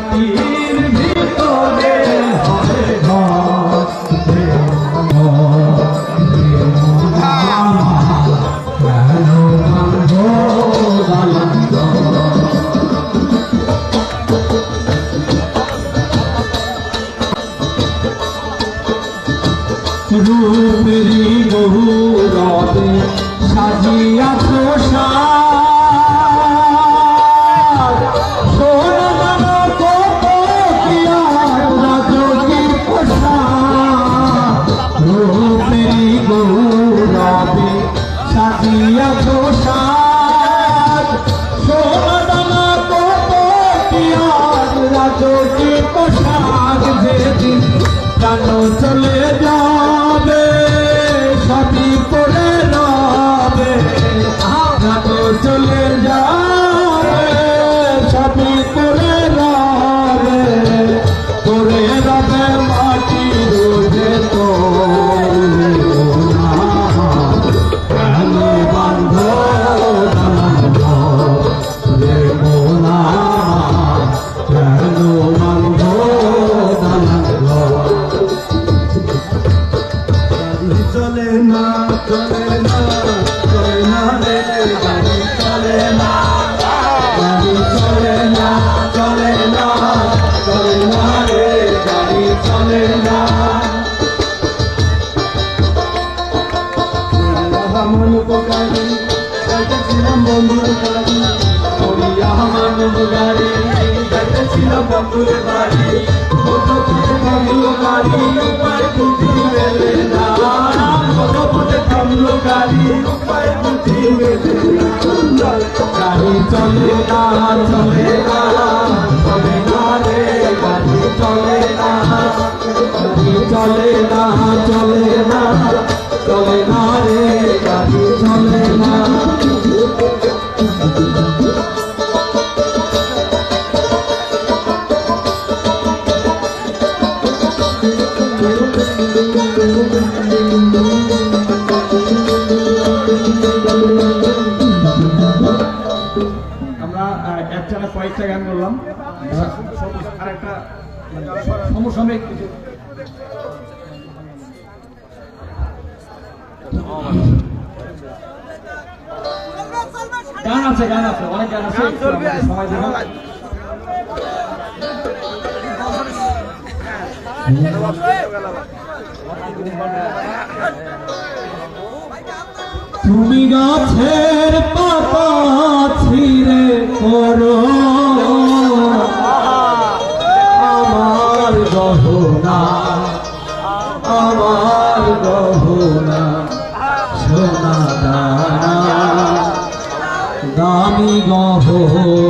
মাটি ধূপেরি গৌরবে সাজিয়াছ সাজ সোনা দানা কত পিয়াজ রাজকে পোশাক চলে গাড়ি চলে না চলে না চলে না রে গাড়ি চলে না। সমসাময়িক কিছু। গান আছে গান আছে অনেক গান আছে। তুমি গাছের পাতা ছিঁড়ে করো। গহনা আমার গহনা সোনা দানা দামি গহনা।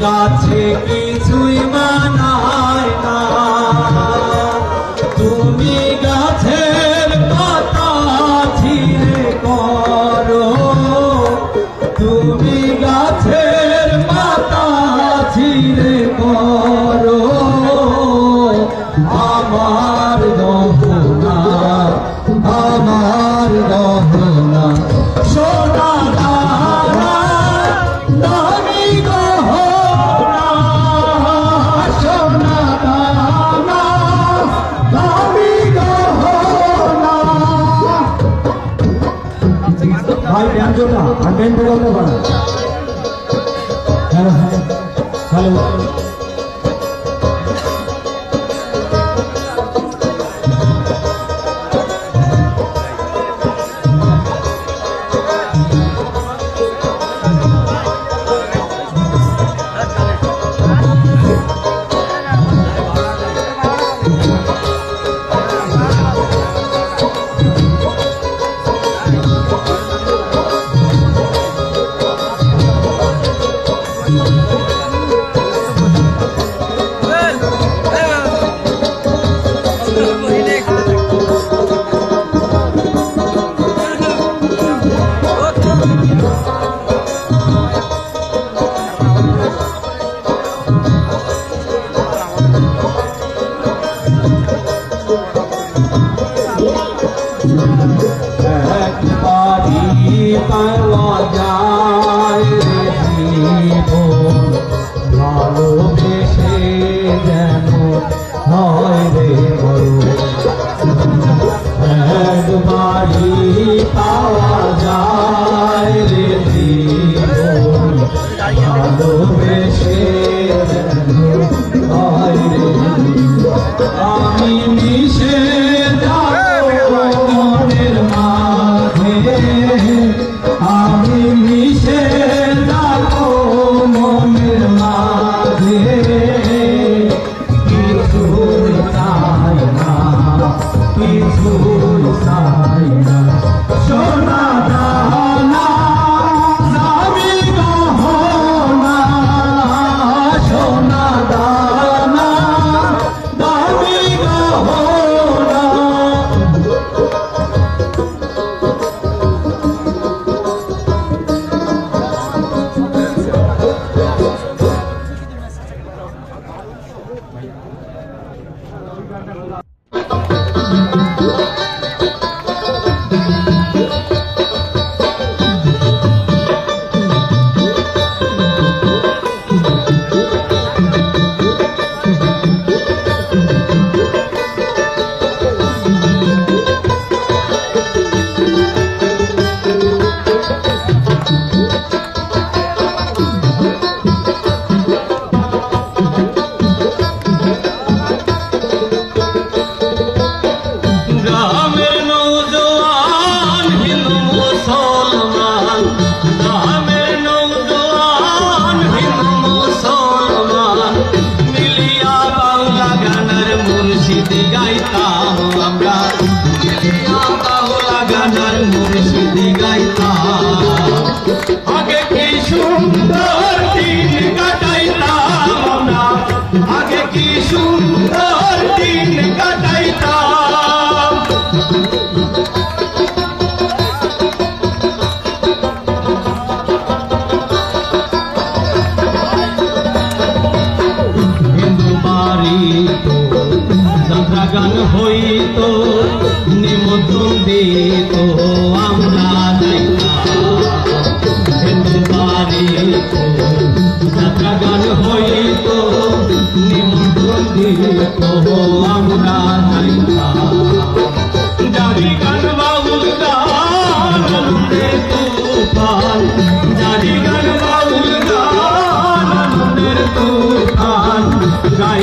কাছে কিছুই Hello.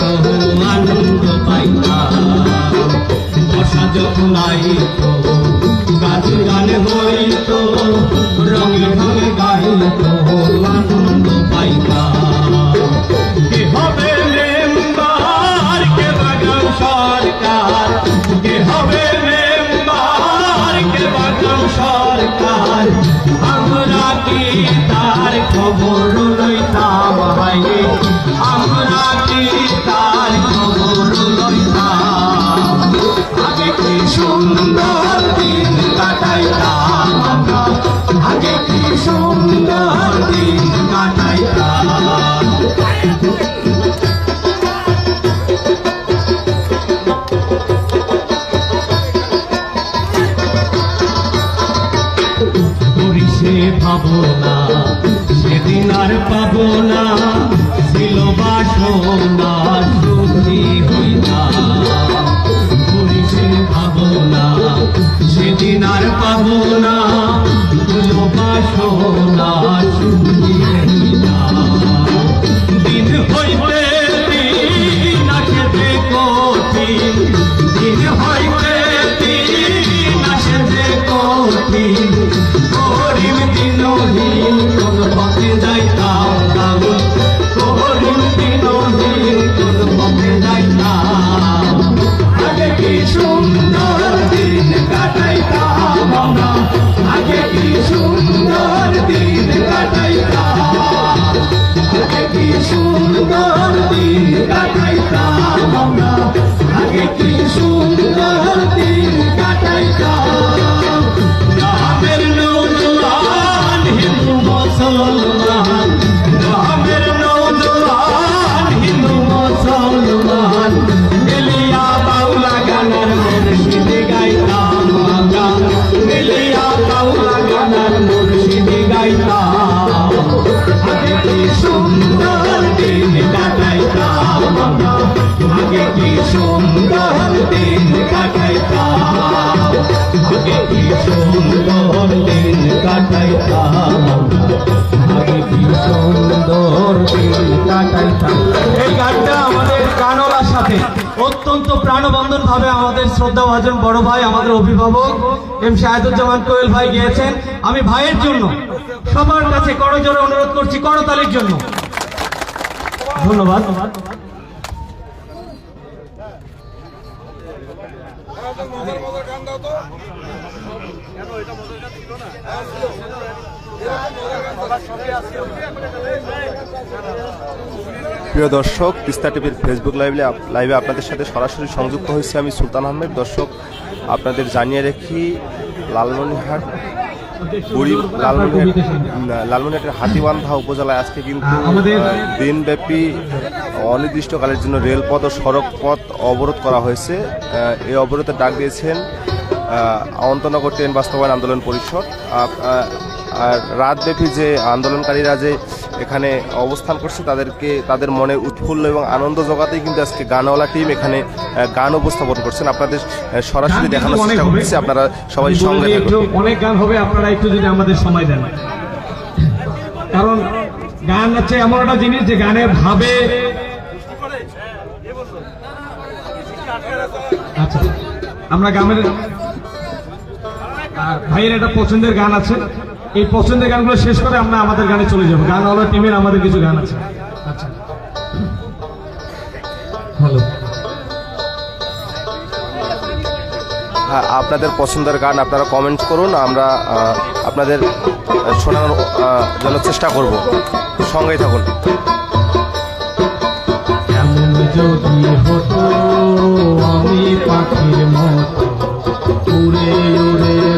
তো আনন্দ পাইতাম। বর্ষা যখন আইত গাছ গান হইত রঙে ঢঙে গাইত। পাবো না সেদিন আর পাবো না ছিল বাসনা। অত্যন্ত প্রাণবন্ধন আমাদের শ্রদ্ধা বড় ভাই, আমাদের অভিভাবক, এম শাহেদুজ্জামান কোয়েল ভাই গিয়েছেন। আমি ভাইয়ের জন্য, সবার কাছে করজোরে অনুরোধ করছি, করতালির জন্য। ধন্যবাদ। প্রিয় দর্শক তিস্তা টিভির ফেসবুক লাইভে লাইভে আপনাদের সাথে সরাসরি সংযুক্ত হয়েছে আমি সুলতান আহমেদ। দর্শক আপনাদের জানিয়ে রাখি লালমনিহাট বুড়ি লালমনিরহাট লালমনিরহাটের হাতিবান্ধা উপজেলায় আজকে কিন্তু দিনব্যাপী অনির্দিষ্টকালের জন্য রেলপথ ও সড়ক পথ অবরোধ করা হয়েছে। এই অবরোধের ডাক দিয়েছেন অন্তনগর ট্রেন বাস্তবায়ন আন্দোলন পরিষদ। আর রাতব্যাপী যে আন্দোলনকারীরা যে এখানে অবস্থান করছে তাদেরকে তাদের মনে উৎফুল্ল এবং আনন্দ জোগাতেই কিন্তু আজকে গানওয়ালা টিম এখানে গান উপস্থাপন করছেন। আপনাদের সরাসরি দেখানোর চেষ্টা করছি আপনারা সবাই সঙ্গে অনেক গান হবে আপনারা একটু যদি আমাদের সময় দেন। কারণ গান হচ্ছে এমন একটা জিনিস যে গানে ভাবে। আচ্ছা আমরা গ্রামের ভাইয়ের একটা পছন্দের গান আছে। এই পছন্দের গানগুলো শেষ করে আমরা আমাদের গানে চলে যাব। গানওয়ালা টিমের আমাদের কিছু গান আছে। আচ্ছা। হ্যালো। হ্যাঁ, আপনাদের পছন্দের গান আপনারা কমেন্ট করুন আমরা আপনাদের শোনানোর জন্য চেষ্টা করব। সঙ্গেই থাকুন। যদি হতো আমি পাখির মতো উড়ে উড়ে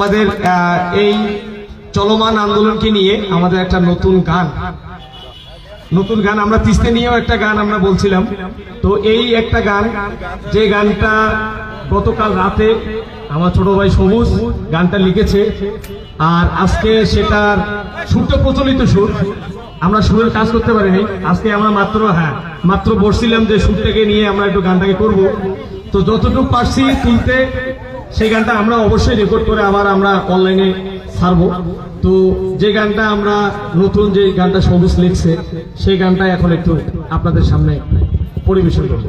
আমাদের এই চলমান আন্দোলনকে নিয়ে আমাদের একটা নতুন গান। নতুন গান, আমরা তিস্তে নিয়েও একটা গান আমরা বলছিলাম। তো এই একটা গান, যে গানটা গতকাল রাতে আমার ছোট ভাই সবুজ গানটা লিখেছে, আর আজকে সেটার সুরটা প্রচলিত সুর। আমরা সুরের কাজ করতে পারিনি। আজকে আমরা মাত্র হ্যাঁ মাত্র বসছিলাম যে সুরটাকে নিয়ে আমরা একটু গানটাকে করব। তো যতটুকু পারছি তুলতে সেই গানটা আমরা অবশ্যই রেকর্ড করে আবার আমরা অনলাইনে ছাড়বো। তো যে গানটা আমরা নতুন যে গানটা সবুজ লিখছে, সেই গানটা এখন একটু আপনাদের সামনে পরিবেশন করব।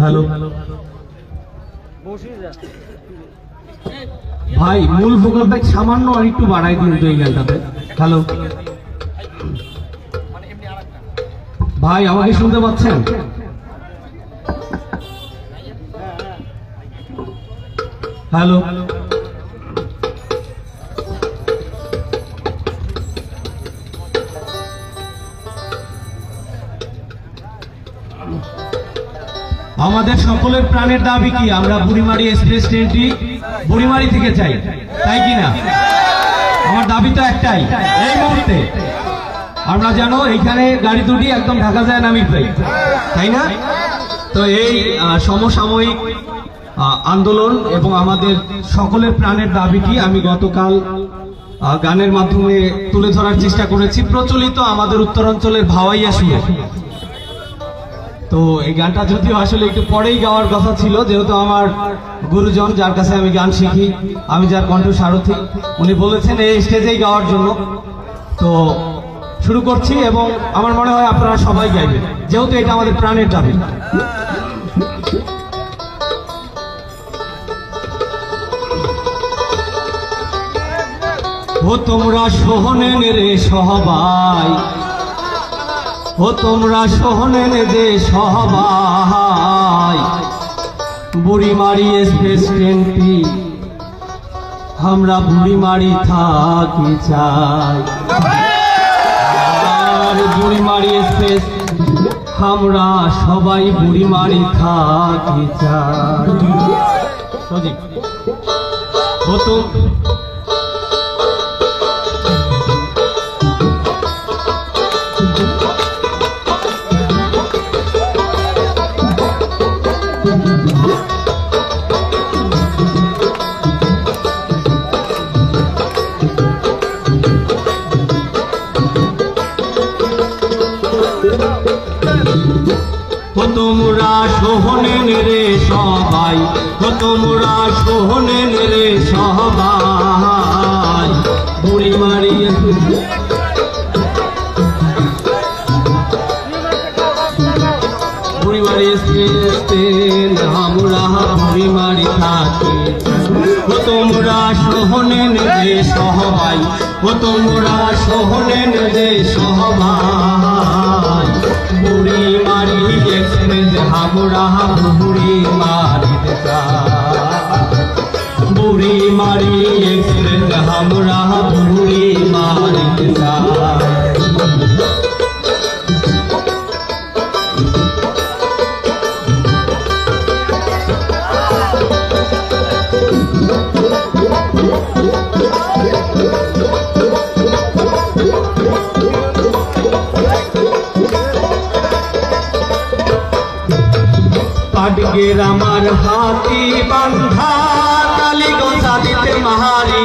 হ্যালো ভাই, মূল ভোকালটা সামান্য আর একটু বাড়াই দিন তো এই গানটাতে। হ্যালো ভাই, আমাকে শুনতে পাচ্ছেন? হ্যালো? আমাদের সকলের প্রাণের দাবি কি? আমরা বুড়িমারি এক্সপ্রেস ট্রেনটি বুড়িমারি থেকে চাই, তাই কিনা আমার দাবি তো একটাই, এই মুহূর্তে আমরা জানো এইখানে গাড়ি দুটি একদম ঢাকা যায় নামি পাই তাই না? তো এই সমসাময়িক আন্দোলন এবং আমাদের সকলের প্রাণের দাবিটি আমি গতকাল গানের মাধ্যমে তুলে ধরার চেষ্টা করেছি। প্রচলিত আমাদের উত্তরাঞ্চলের ভাওয়াইয়া সুরে। তো এই গানটা যদিও আসলে একটু পরেই গাওয়ার কথা ছিল, যেহেতু আমার গুরুজন, যার কাছে আমি গান শিখি, আমি যার কণ্ঠ সারথি উনি বলেছেন এই স্টেজেই গাওয়ার জন্য। তো শুরু করছি এবং আমার মনে হয় আপনারা সবাই গাইবেন। যেহেতু এটা আমাদের প্রাণের দাবি। ও তোমরা সোহনেন রে সহবাই। ও তোমরা সোহনেন যে সহবাই। বুড়ি মারি এক্সপ্রেস ট্রেনটি আমরা বুড়ি মারি থাকি চাই। আমরা সবাই বুড়ি মারি থাকি চাই। সজিব। তোমরা সোহনেন রে সবাই, ও তোমরা সোহনেন রে সবাই। বুড়ি মারিয়ে বুড়ি মারি স্টেন আমরা বুড়ি মারি থাকি। ও তোমরা সোহনেন রে সবাই, ও তোমরা সোহনেন রে সবাই। আমরা বুড়ি মারি বুড়ি মারি আমরা পাটগের আমার হাতি বান্ধা গোসা দিতে মাহারি।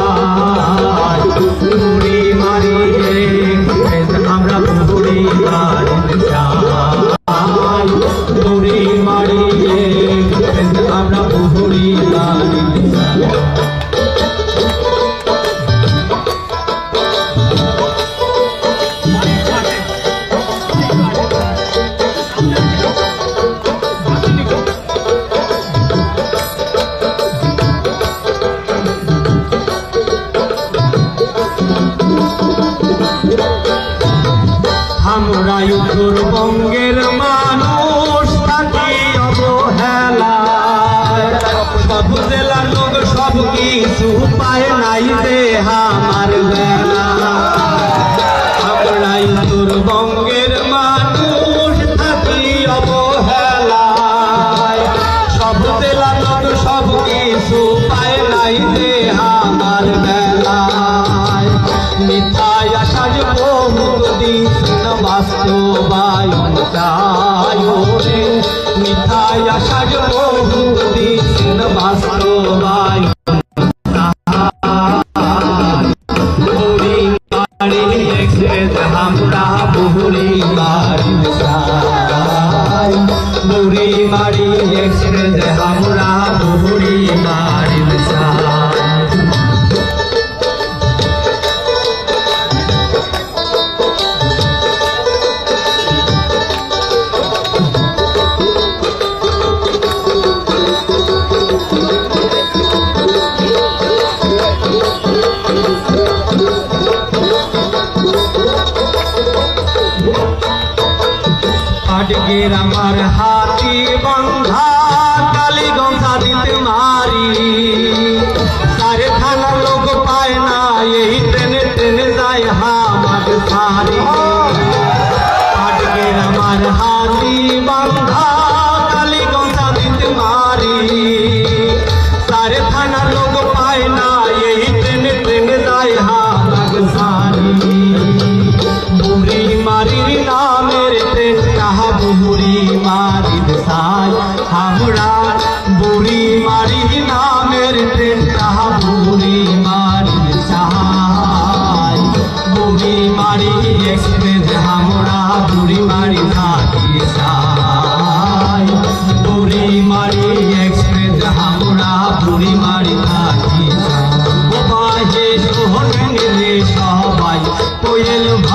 ভাষা গো ভাই।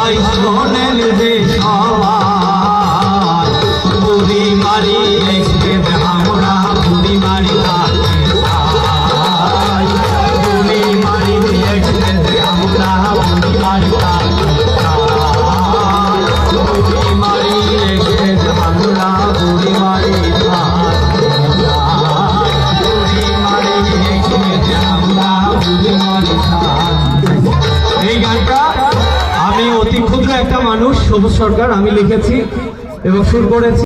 সবাই শোনেন যে সবাই সরকার আমি লিখেছি এবং শুরু করেছি।